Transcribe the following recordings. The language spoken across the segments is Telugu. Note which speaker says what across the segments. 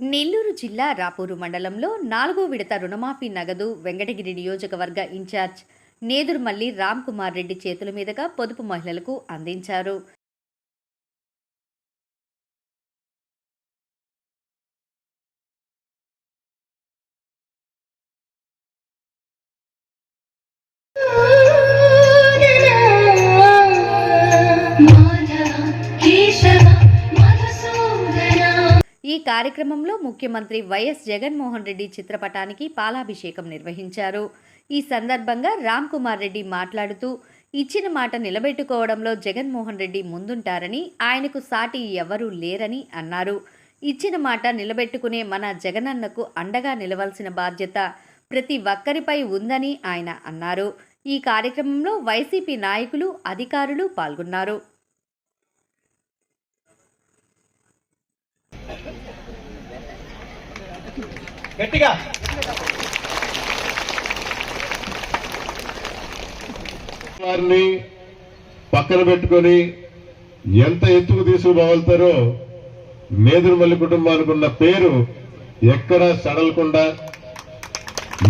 Speaker 1: నెల్లూరు జిల్లా రాపూరు మండలంలో నాలుగో విడత రుణమాఫీ నగదు వెంకటగిరి నియోజకవర్గ ఇన్ఛార్జ్ నేదురుమల్లి రామ్ కుమార్ రెడ్డి చేతుల మీదుగా పొదుపు మహిళలకు అందించారు. కార్యక్రమంలో ముఖ్యమంత్రి వైఎస్ జగన్మోహన్ రెడ్డి చిత్రపటానికి పాలాభిషేకం నిర్వహించారు. ఈ సందర్భంగా రామ్ కుమార్ రెడ్డి మాట్లాడుతూ ఇచ్చిన మాట నిలబెట్టుకోవడంలో జగన్మోహన్ రెడ్డి ముందుంటారని ఆయనకు సాటి ఎవరూ లేరని అన్నారు. ఇచ్చిన మాట నిలబెట్టుకునే మన జగనన్నకు అండగా నిలవలసిన బాధ్యత ప్రతి ఒక్కరిపై ఉందని ఆయన అన్నారు. ఈ కార్యక్రమంలో వైసీపీ నాయకులు అధికారులు పాల్గొన్నారు.
Speaker 2: గట్టిగా.
Speaker 3: వారిని పక్కన పెట్టుకొని ఎంత ఎత్తుకు తీసుకుపోగలుగుతారో నేదురుమల్లి కుటుంబానికి ఉన్న పేరు ఎక్కడా సడలకుండా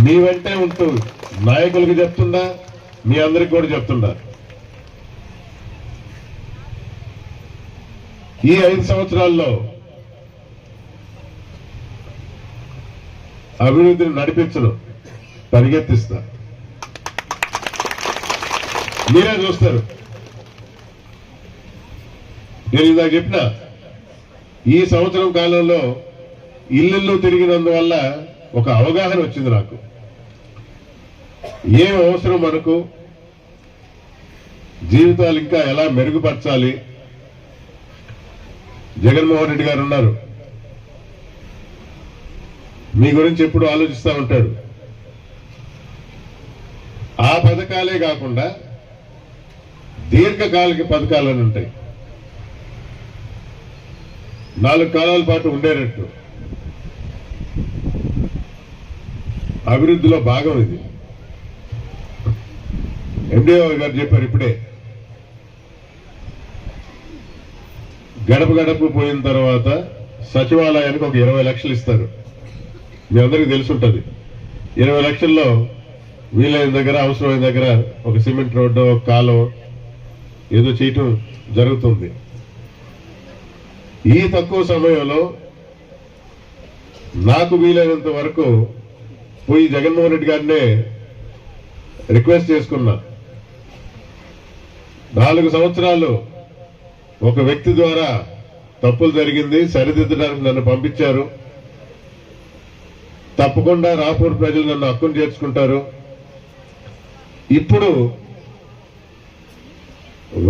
Speaker 3: మీ వెంటే ఉంటూ నాయకులకి చెప్తుండా మీ అందరికి కూడా చెప్తుండా ఈ ఐదు సంవత్సరాల్లో అభివృద్ధిని నడిపించడం పరిగెత్తిస్తా. మీరే చూస్తారు. నేను ఇందాక చెప్పిన ఈ సంవత్సరం కాలంలో ఇల్లు తిరిగినందువల్ల ఒక అవగాహన వచ్చింది నాకు. ఏం అవసరం మనకు? జీవితాలు ఇంకా ఎలా మెరుగుపరచాలి? జగన్మోహన్ రెడ్డి గారు ఉన్నారు. మీ గురించి ఎప్పుడు ఆలోచిస్తూ ఉంటాడు. ఆ పథకాలే కాకుండా దీర్ఘకాలిక పథకాలని ఉంటాయి. నాలుగు కాలాల పాటు ఉండేటట్టు. అభివృద్ధిలో భాగం ఇది. ఎండిఓ గారు చెప్పారు ఇప్పుడే. గడప గడప పోయిన తర్వాత సచివాలయానికి ఒక ఇరవై లక్షలు ఇస్తారు. మీ అందరికీ తెలుసుంటుంది. ఇరవై లక్షల్లో వీలైన దగ్గర అవసరమైన దగ్గర ఒక సిమెంట్ రోడ్డు ఒక కాలో ఏదో చేయటం జరుగుతుంది. ఈ తక్కువ సమయంలో నాకు వీలైనంత వరకు పోయి జగన్మోహన్ రెడ్డి గారినే రిక్వెస్ట్ చేసుకున్నా. నాలుగు సంవత్సరాలు ఒక వ్యక్తి ద్వారా తప్పులు జరిగింది సరిదిద్దడానికి నన్ను పంపించారు. తప్పకుండా రాపూర్ ప్రజలు నన్ను హక్కును చేర్చుకుంటారు. ఇప్పుడు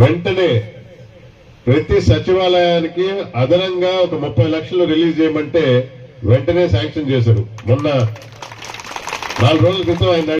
Speaker 3: వెంటనే ప్రతి సచివాలయానికి అదనంగా ఒక ముప్పై లక్షలు రిలీజ్ చేయమంటే వెంటనే శాంక్షన్ చేశారు. మొన్న నాలుగు రోజుల క్రితం ఆయన